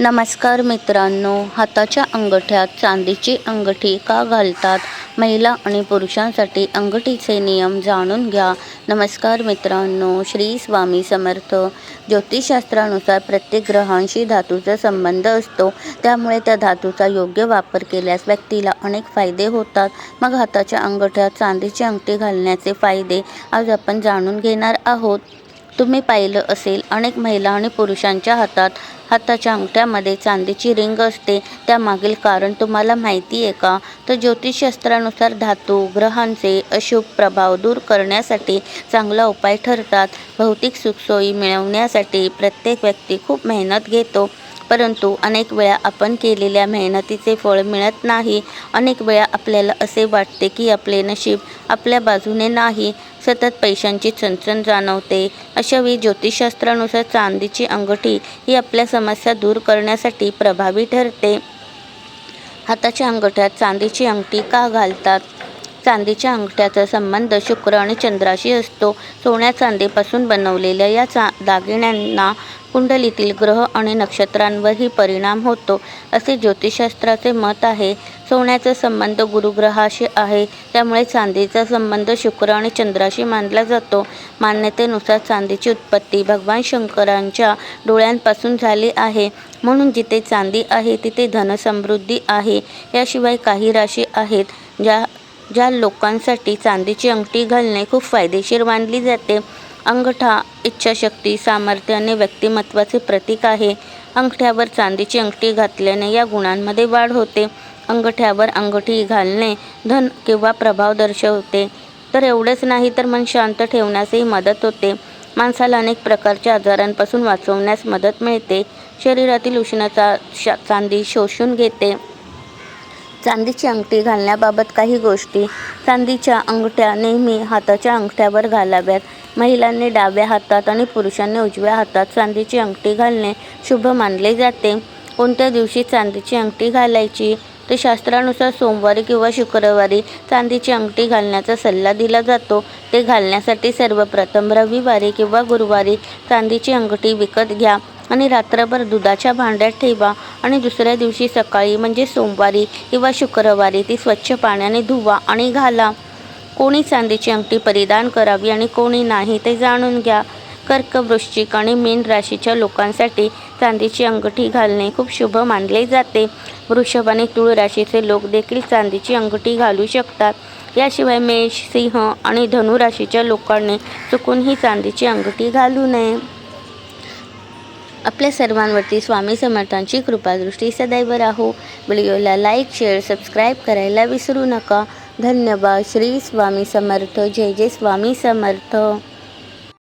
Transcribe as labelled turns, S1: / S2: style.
S1: नमस्कार मित्रांनो हाताच्या अंगठ्यात चांदीची अंगठी का घालतात? महिला आणि पुरुषांसाठी अंगठीचे नियम जाणून घ्या. नमस्कार मित्रांनो श्री स्वामी समर्थ. ज्योतिषशास्त्रानुसार प्रत्येक ग्रहांशी धातूचा संबंध असतो. त्यामुळे त्या धातूचा योग्य वापर केल्यास व्यक्तीला अनेक फायदे होतात. मग हाताच्या अंगठ्यात चांदीची अंगठी घालण्याचे फायदे आज आपण जाणून घेणार आहोत. तुम्ही पाहिलं असेल अनेक महिला आणि पुरुषांच्या हातात हाताच्या अंगठ्यामध्ये चांदीची रिंग असते. त्यामागील कारण तुम्हाला माहिती आहे का? तर ज्योतिषशास्त्रानुसार धातू ग्रहांचे अशुभ प्रभाव दूर करण्यासाठी चांगला उपाय ठरतात. भौतिक सुखसोयी मिळवण्यासाठी प्रत्येक व्यक्ती खूप मेहनत घेतो. परंतु अनेक वेळा आपण केलेल्या मेहनतीचे फळ मिळत नाही. अनेक वेळा आपल्याला असे वाटते की आपले नशीब आपल्या बाजूने नाही. सतत पैशांची चणचण जाणवते. अशावेळी ज्योतिषशास्त्रानुसार चांदीची अंगठी ही आपल्या समस्या दूर करण्यासाठी प्रभावी ठरते. हाताच्या अंगठ्यात चांदीची अंगठी का घालतात? चांदीच्या अंगठ्याचा संबंध शुक्र आणि चंद्राशी असतो. सोन्या चांदीपासून बनवलेल्या या चा दागिन्यांना कुंडलीतील ग्रह आणि नक्षत्रांवरही परिणाम होतो. असे ज्योतिषशास्त्राचे मत आहे. सोन्याचा संबंध गुरुग्रहाशी आहे. त्यामुळे चांदीचा संबंध शुक्र आणि चंद्राशी मानला जातो. मान्यतेनुसार चांदीची उत्पत्ती भगवान शंकरांच्या डोळ्यांपासून झाली आहे. म्हणून जिथे चांदी आहे तिथे धनसमृद्धी आहे. याशिवाय काही राशी आहेत ज्या ज्या लोकांसाठी चांदीची अंगठी घालणे खूप फायदेशीर मानली जाते. अंगठा इच्छाशक्ती सामर्थ्य आणि व्यक्तिमत्वाचे प्रतीक आहे. अंगठ्यावर चांदीची अंगठी घातल्याने या गुणांमध्ये वाढ होते. अंगठ्यावर अंगठी घालणे धन किंवा प्रभाव दर्शवते. तर एवढंच नाही तर मन शांत ठेवण्यासही मदत होते. माणसाला अनेक प्रकारच्या आजारांपासून वाचवण्यास मदत मिळते. शरीरातील उष्णता शा चांदी शोषून घेते. चांदीची अंगठी घालण्याबाबत काही गोष्टी. चांदीच्या अंगठ्या नेहमी हाताच्या अंगठ्यावर घालाव्यात. महिलांनी डाव्या हातात आणि पुरुषांनी उजव्या हातात चांदीची अंगठी घालणे शुभ मानले जाते. कोणत्या दिवशी चांदीची अंगठी घालायची? तर शास्त्रानुसार सोमवारी किंवा शुक्रवारी चांदीची अंगठी घालण्याचा सल्ला दिला जातो. ते घालण्यासाठी सर्वप्रथम रविवारी किंवा गुरुवारी चांदीची अंगठी विकत घ्या आणि रात्रभर दुधाच्या भांड्यात ठेवा आणि दुसऱ्या दिवशी सकाळी म्हणजे सोमवारी किंवा शुक्रवारी ती स्वच्छ पाण्याने धुवा आणि घाला. कोणी चांदीची अंगठी परिधान करावी आणि कोणी नाही ते जाणून घ्या. कर्क वृश्चिक आणि मीन राशीच्या लोकांसाठी चांदीची अंगठी घालणे खूप शुभ मानले जाते. वृषभ आणि तुळ राशीचे लोक देखील चांदीची अंगठी घालू शकतात. याशिवाय मेष सिंह आणि धनु राशीच्या लोकांनी चुकूनही चांदीची अंगठी घालू नये. आपल्या सर्वांवरती स्वामी समर्थांची कृपादृष्टी सदैव राहो. व्हिडिओला लाईक शेअर सबस्क्राईब करायला विसरू नका. धन्यवाद. श्री स्वामी समर्थ. जय जय स्वामी समर्थ.